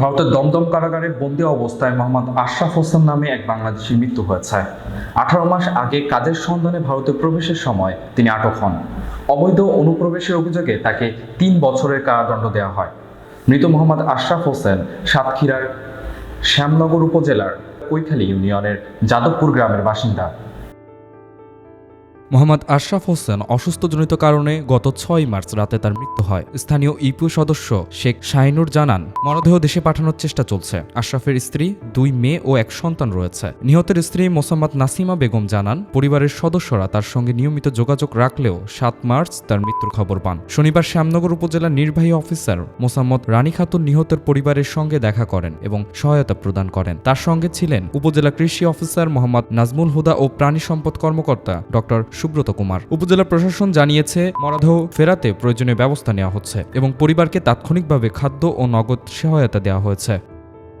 ভারতের দমদম কারাগারে বন্দী অবস্থায় মোহাম্মদ আশরাফ হোসেন নামে এক বাংলাদেশির মৃত্যু হয়েছে। আঠারো মাস আগে কাজের সন্ধানে ভারতে প্রবেশের সময় তিনি আটক হন। অবৈধ অনুপ্রবেশের অভিযোগে তাকে তিন বছরের কারাদণ্ড দেওয়া হয়। মৃত মোহাম্মদ আশরাফ হোসেন সাতক্ষীরার শ্যামনগর উপজেলার কৈখালী ইউনিয়নের যাদবপুর গ্রামের বাসিন্দা। মোহাম্মদ আশরাফ হোসেন অসুস্থজনিত কারণে গত ছয় মার্চ রাতে তার মৃত্যু হয়। স্থানীয় ইপিও সদস্য শেখ শাহিনুর জানান, মরদেহ দেশে পাঠানোর চেষ্টা চলছে। আশরাফের স্ত্রী, দুই মেয়ে ও এক সন্তান রয়েছে। নিহতের স্ত্রী মোসাম্মদ নাসিমা বেগম জানান, পরিবারের সদস্যরা তার সঙ্গে নিয়মিত যোগাযোগ রাখলেও সাত মার্চ তার মৃত্যুর খবর পান। শনিবার শ্যামনগর উপজেলার নির্বাহী অফিসার মোসাম্মদ রানী খাতুন নিহতের পরিবারের সঙ্গে দেখা করেন এবং সহায়তা প্রদান করেন। তার সঙ্গে ছিলেন উপজেলা কৃষি অফিসার মোহাম্মদ নাজমুল হুদা ও প্রাণী সম্পদ কর্মকর্তা ডক্টর সুব্রত কুমার। উপজেলা প্রশাসন জানিয়েছে, মরাদেহ ফেরাতে প্রয়োজনীয় ব্যবস্থা নেওয়া হচ্ছে এবং পরিবারকে তাৎক্ষণিকভাবে খাদ্য ও নগদ সহায়তা দেওয়া হয়েছে।